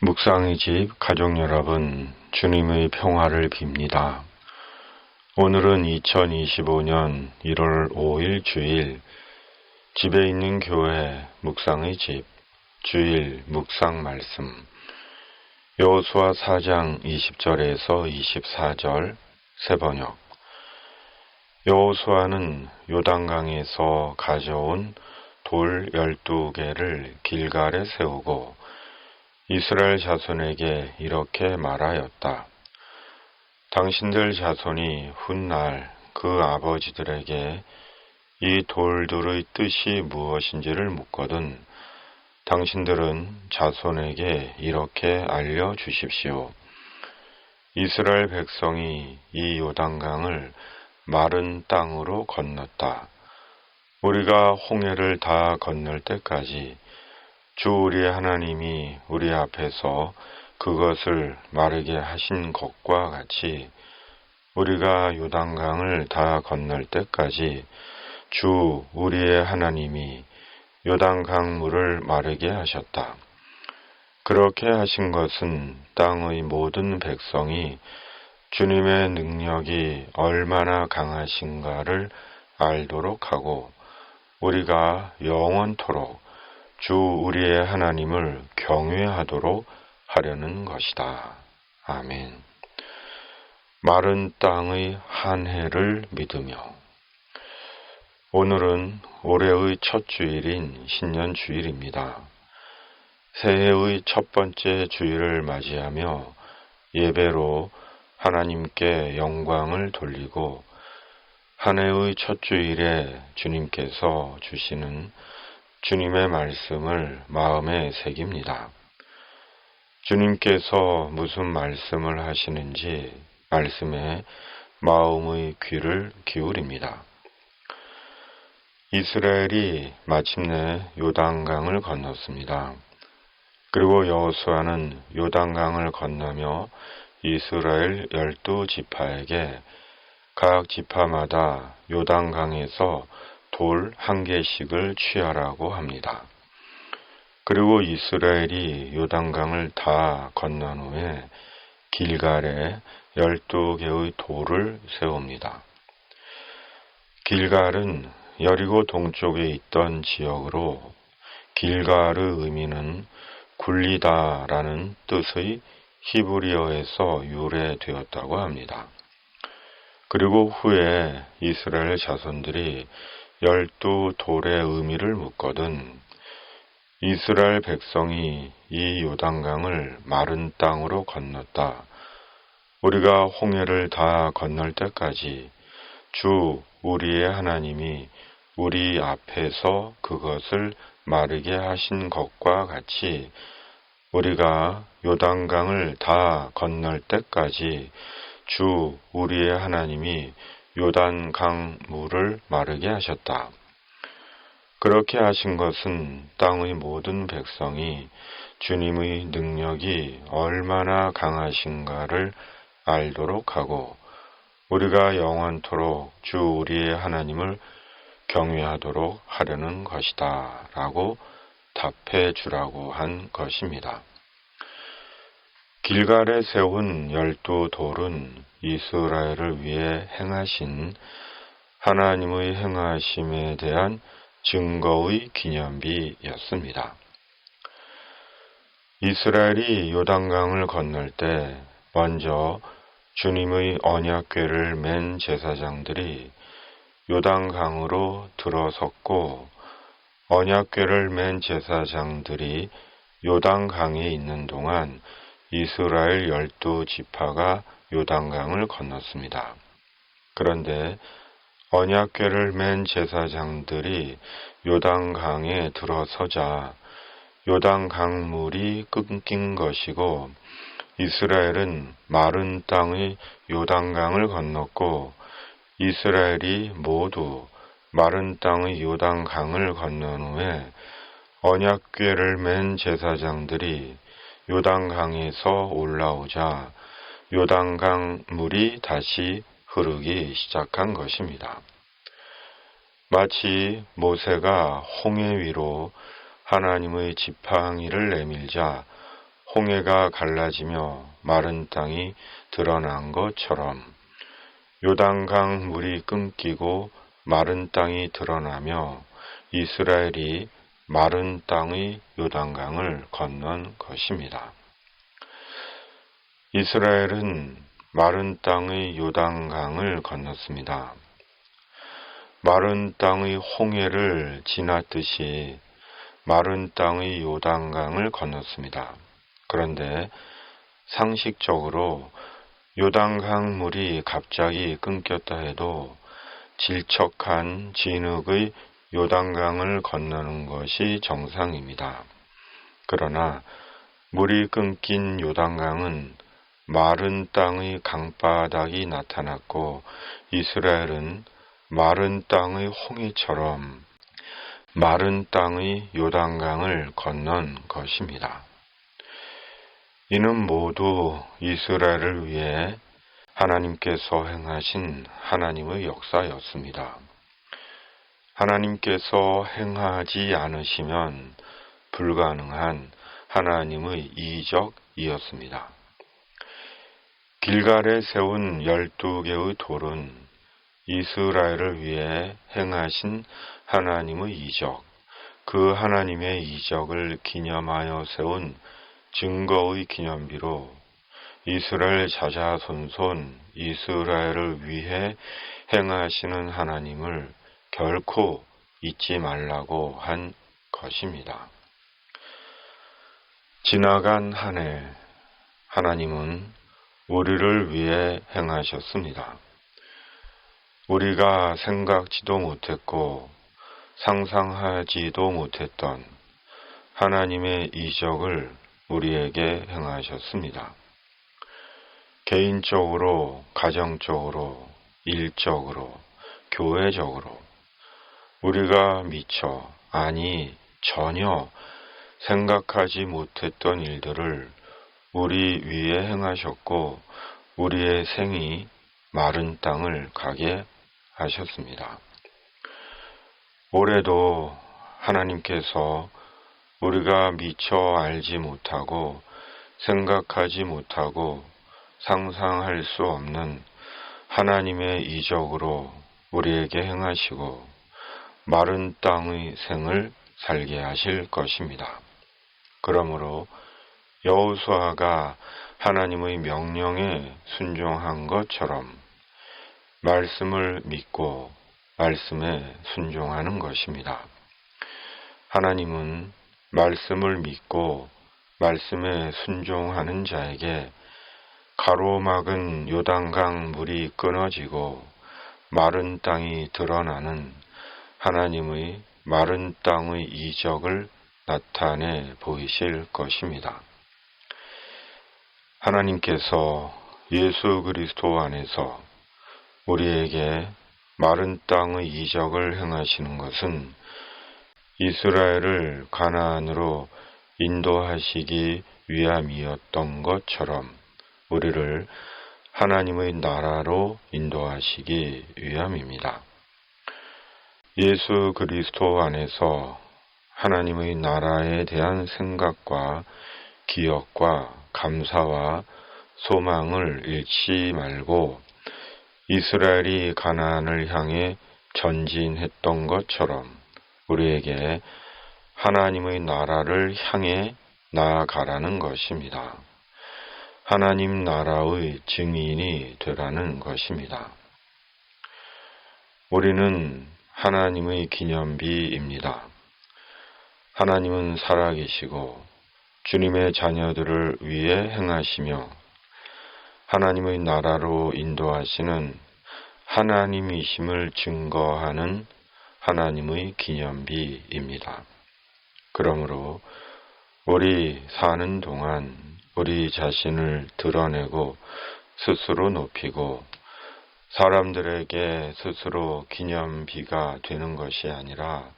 묵상의 집 가족 여러분, 주님의 평화를 빕니다. 오늘은 2025년 1월 5일 주일, 집에 있는 교회 묵상의 집, 주일 묵상 말씀, 여호수아 4장 20절에서 24절 세번역 여호수아는 요단강에서 가져온 돌 12개를 길갈에 세우고 이스라엘 자손에게 이렇게 말하였다. 당신들 자손이 훗날 그 아버지들에게 이 돌들의 뜻이 무엇인지를 묻거든 당신들은 자손에게 이렇게 알려 주십시오. 이스라엘 백성이 이 요단강을 마른 땅으로 건넜다. 우리가 홍해를 다 건널 때까지 주 우리의 하나님이 우리 앞에서 그것을 마르게 하신 것과 같이 우리가 요단강을 다 건널 때까지 주 우리의 하나님이 요단강 물을 마르게 하셨다. 그렇게 하신 것은 땅의 모든 백성이 주님의 능력이 얼마나 강하신가를 알도록 하고 우리가 영원토록 주 우리의 하나님을 경외하도록 하려는 것이다. 아멘. 마른 땅의 한 해를 믿으며 오늘은 올해의 첫 주일인 신년 주일입니다. 새해의 첫 번째 주일을 맞이하며 예배로 하나님께 영광을 돌리고 한 해의 첫 주일에 주님께서 주시는 주님의 말씀을 마음에 새깁니다. 주님께서 무슨 말씀을 하시는지 말씀에 마음의 귀를 기울입니다. 이스라엘이 마침내 요단강을 건넜습니다. 그리고 여호수아는 요단강을 건너며 이스라엘 열두 지파에게 각 지파마다 요단강에서 돌 한 개씩을 취하라고 합니다. 그리고 이스라엘이 요단강을 다 건넌 후에 길갈에 열두 개의 돌을 세웁니다. 길갈은 여리고 동쪽에 있던 지역으로 길갈의 의미는 굴리다라는 뜻의 히브리어에서 유래되었다고 합니다. 그리고 후에 이스라엘 자손들이 열두 돌의 의미를 묻거든 이스라엘 백성이 이 요단강을 마른 땅으로 건넜다. 우리가 홍해를 다 건널 때까지 주 우리의 하나님이 우리 앞에서 그것을 마르게 하신 것과 같이 우리가 요단강을 다 건널 때까지 주 우리의 하나님이 요단 강 물을 마르게 하셨다. 그렇게 하신 것은 땅의 모든 백성이 주님의 능력이 얼마나 강하신가를 알도록 하고 우리가 영원토록 주 우리의 하나님을 경외하도록 하려는 것이다. 라고 답해 주라고 한 것입니다. 길갈에 세운 열두 돌은 이스라엘을 위해 행하신 하나님의 행하심에 대한 증거의 기념비였습니다. 이스라엘이 요단강을 건널 때 먼저 주님의 언약궤를 맨 제사장들이 요단강으로 들어섰고 언약궤를 맨 제사장들이 요단강에 있는 동안 이스라엘 열두 지파가 요단강을 건넜습니다. 그런데 언약궤를 맨 제사장들이 요단강에 들어서자 요단강 물이 끊긴 것이고 이스라엘은 마른 땅의 요단강을 건넜고 이스라엘이 모두 마른 땅의 요단강을 건넌 후에 언약궤를 맨 제사장들이 요단강에서 올라오자 요단강 물이 다시 흐르기 시작한 것입니다. 마치 모세가 홍해 위로 하나님의 지팡이를 내밀자 홍해가 갈라지며 마른 땅이 드러난 것처럼 요단강 물이 끊기고 마른 땅이 드러나며 이스라엘이 마른 땅의 요단강을 건넌 것입니다. 이스라엘은 마른 땅의 요단강을 건넜습니다. 마른 땅의 홍해를 지났듯이 마른 땅의 요단강을 건넜습니다. 그런데 상식적으로 요단강 물이 갑자기 끊겼다 해도 질척한 진흙의 요단강을 건너는 것이 정상입니다. 그러나 물이 끊긴 요단강은 마른 땅의 강바닥이 나타났고 이스라엘은 마른 땅의 홍해처럼 마른 땅의 요단강을 건넌 것입니다. 이는 모두 이스라엘을 위해 하나님께서 행하신 하나님의 역사였습니다. 하나님께서 행하지 않으시면 불가능한 하나님의 이적이었습니다. 길갈에 세운 열두 개의 돌은 이스라엘을 위해 행하신 하나님의 이적, 그 하나님의 이적을 기념하여 세운 증거의 기념비로 이스라엘 자자손손 이스라엘을 위해 행하시는 하나님을 결코 잊지 말라고 한 것입니다. 지나간 한 해 하나님은 우리를 위해 행하셨습니다. 우리가 생각지도 못했고 상상하지도 못했던 하나님의 이적을 우리에게 행하셨습니다. 개인적으로, 가정적으로, 일적으로, 교회적으로 우리가 미처, 아니 전혀 생각하지 못했던 일들을 우리 위에 행하셨고 우리의 생이 마른 땅을 가게 하셨습니다. 올해도 하나님께서 우리가 미처 알지 못하고 생각하지 못하고 상상할 수 없는 하나님의 이적으로 우리에게 행하시고 마른 땅의 생을 살게 하실 것입니다. 그러므로 여호수아가 하나님의 명령에 순종한 것처럼 말씀을 믿고 말씀에 순종하는 것입니다. 하나님은 말씀을 믿고 말씀에 순종하는 자에게 가로막은 요단강 물이 끊어지고 마른 땅이 드러나는 하나님의 마른 땅의 이적을 나타내 보이실 것입니다. 하나님께서 예수 그리스도 안에서 우리에게 마른 땅의 이적을 행하시는 것은 이스라엘을 가나안으로 인도하시기 위함이었던 것처럼 우리를 하나님의 나라로 인도하시기 위함입니다. 예수 그리스도 안에서 하나님의 나라에 대한 생각과 기억과 감사와 소망을 잃지 말고 이스라엘이 가나안을 향해 전진했던 것처럼 우리에게 하나님의 나라를 향해 나아가라는 것입니다. 하나님 나라의 증인이 되라는 것입니다. 우리는 하나님의 기념비입니다. 하나님은 살아계시고 주님의 자녀들을 위해 행하시며 하나님의 나라로 인도하시는 하나님이심을 증거하는 하나님의 기념비입니다. 그러므로 우리 사는 동안 우리 자신을 드러내고 스스로 높이고 사람들에게 스스로 기념비가 되는 것이 아니라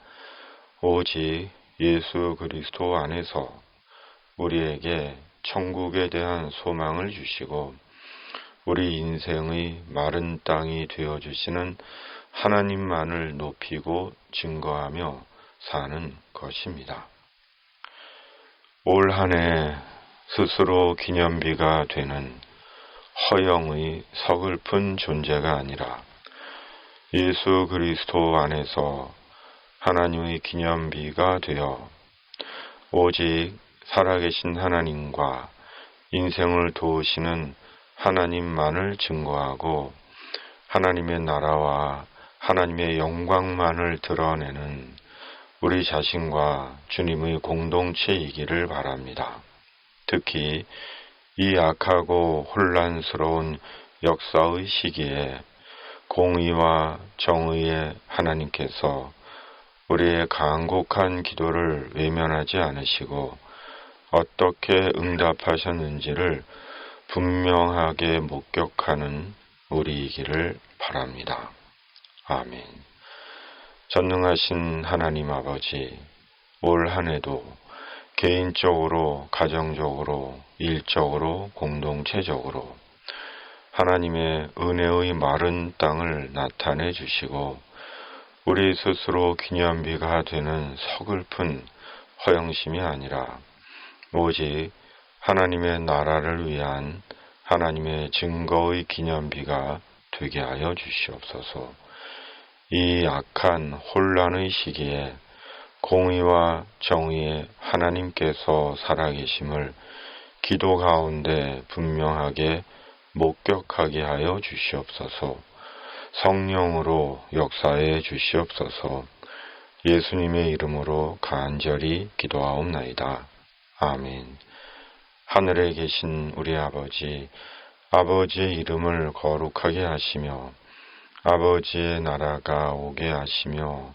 오직 예수 그리스도 안에서 우리에게 천국에 대한 소망을 주시고 우리 인생의 마른 땅이 되어 주시는 하나님만을 높이고 증거하며 사는 것입니다. 올 한해 스스로 기념비가 되는 허영의 서글픈 존재가 아니라 예수 그리스도 안에서 하나님의 기념비가 되어 오직 살아계신 하나님과 인생을 도우시는 하나님만을 증거하고 하나님의 나라와 하나님의 영광만을 드러내는 우리 자신과 주님의 공동체이기를 바랍니다. 특히 이 악하고 혼란스러운 역사의 시기에 공의와 정의의 하나님께서 우리의 간곡한 기도를 외면하지 않으시고 어떻게 응답하셨는지를 분명하게 목격하는 우리이기를 바랍니다. 아멘. 전능하신 하나님 아버지, 올 한 해도 개인적으로, 가정적으로, 일적으로, 공동체적으로 하나님의 은혜의 마른 땅을 나타내 주시고 우리 스스로 기념비가 되는 서글픈 허영심이 아니라 오직 하나님의 나라를 위한 하나님의 증거의 기념비가 되게 하여 주시옵소서. 이 악한 혼란의 시기에 공의와 정의의 하나님께서 살아계심을 기도 가운데 분명하게 목격하게 하여 주시옵소서. 성령으로 역사해 주시옵소서. 예수님의 이름으로 간절히 기도하옵나이다. 아멘. 하늘에 계신 우리 아버지, 아버지의 이름을 거룩하게 하시며, 아버지의 나라가 오게 하시며,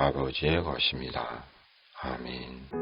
아버지의 것입니다. 아멘.